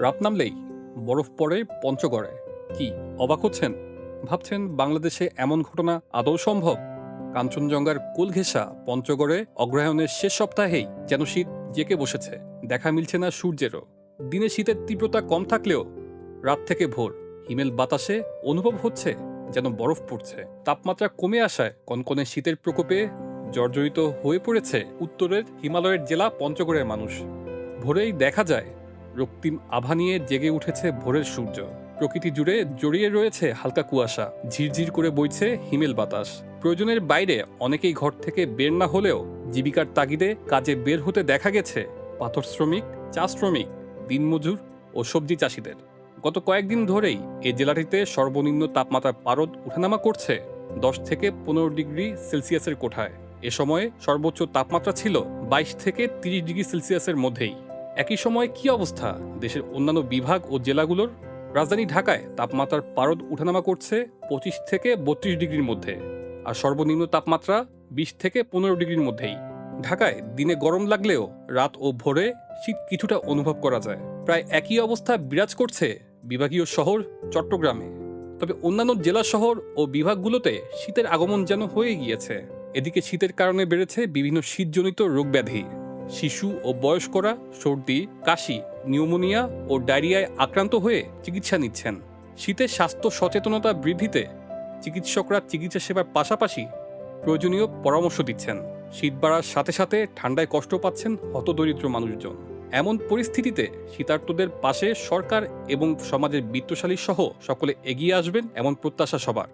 রাত নামলেই বরফ পড়ে পঞ্চগড়ে। কি, অবাক হচ্ছেন? ভাবছেন বাংলাদেশে এমন ঘটনা আদৌ সম্ভব? কাঞ্চনজঙ্ঘার কুলঘেঁষা পঞ্চগড়ে অগ্রহায়ণের শেষ সপ্তাহেই যেন শীত জেকে বসেছে, দেখা মিলছে না সূর্যেরও। দিনে শীতের তীব্রতা কম থাকলেও রাত থেকে ভোর হিমেল বাতাসে অনুভব হচ্ছে যেন বরফ পড়ছে। তাপমাত্রা কমে আসায় কনকনে শীতের প্রকোপে জর্জরিত হয়ে পড়েছে উত্তরের হিমালয়ের জেলা পঞ্চগড়ের মানুষ। ভোরেই দেখা যায় রক্তিম আভা নিয়ে জেগে উঠেছে ভোরের সূর্য। প্রকৃতি জুড়ে জড়িয়ে রয়েছে হালকা কুয়াশা, ঝিরঝির করে বইছে হিমেল বাতাস। প্রয়োজনের বাইরে অনেকেই ঘর থেকে বের না হলেও জীবিকার তাগিদে কাজে বের হতে দেখা গেছে পাথর শ্রমিক, চা শ্রমিক, দিনমজুর ও সবজি চাষিদের। গত কয়েকদিন ধরেই এ জেলাটিতে সর্বনিম্ন তাপমাত্রার পারদ উঠানামা করছে দশ থেকে পনেরো ডিগ্রি সেলসিয়াসের কোঠায়। এ সময়ে সর্বোচ্চ তাপমাত্রা ছিল বাইশ থেকে তিরিশ ডিগ্রি সেলসিয়াসের মধ্যেই। একই সময় কি অবস্থা? দেশের অন্যান্য বিভাগ ও জেলাগুলোর? রাজধানী ঢাকায় তাপমাত্রার পারদ উঠানামা করছে পঁচিশ থেকে বত্রিশ ডিগ্রির মধ্যে আর সর্বনিম্ন তাপমাত্রা বিশ থেকে পনেরো ডিগ্রির মধ্যেই। ঢাকায় দিনে গরম লাগলেও রাত ও ভোরে শীত কিছুটা অনুভব করা যায়। প্রায় একই অবস্থা বিরাজ করছে বিভাগীয় শহর চট্টগ্রামে। তবে অন্যান্য জেলা শহর ও বিভাগগুলোতে শীতের আগমন যেন হয়ে গিয়েছে। এদিকে শীতের কারণে বেড়েছে বিভিন্ন শীতজনিত রোগব্যাধি। শিশু ও বয়স্করা সর্দি, কাশি, নিউমোনিয়া ও ডায়রিয়ায় আক্রান্ত হয়ে চিকিৎসা নিচ্ছেন। শীতের স্বাস্থ্য সচেতনতা বৃদ্ধিতে চিকিৎসকরা চিকিৎসা সেবার পাশাপাশি প্রয়োজনীয় পরামর্শ দিচ্ছেন। শীত বাড়ার সাথে সাথে ঠান্ডায় কষ্ট পাচ্ছেন হতদরিদ্র মানুষজন। এমন পরিস্থিতিতে শীতার্তদের পাশে সরকার এবং সমাজের বিত্তশালী সহ সকলে এগিয়ে আসবেন এমন প্রত্যাশা সবার।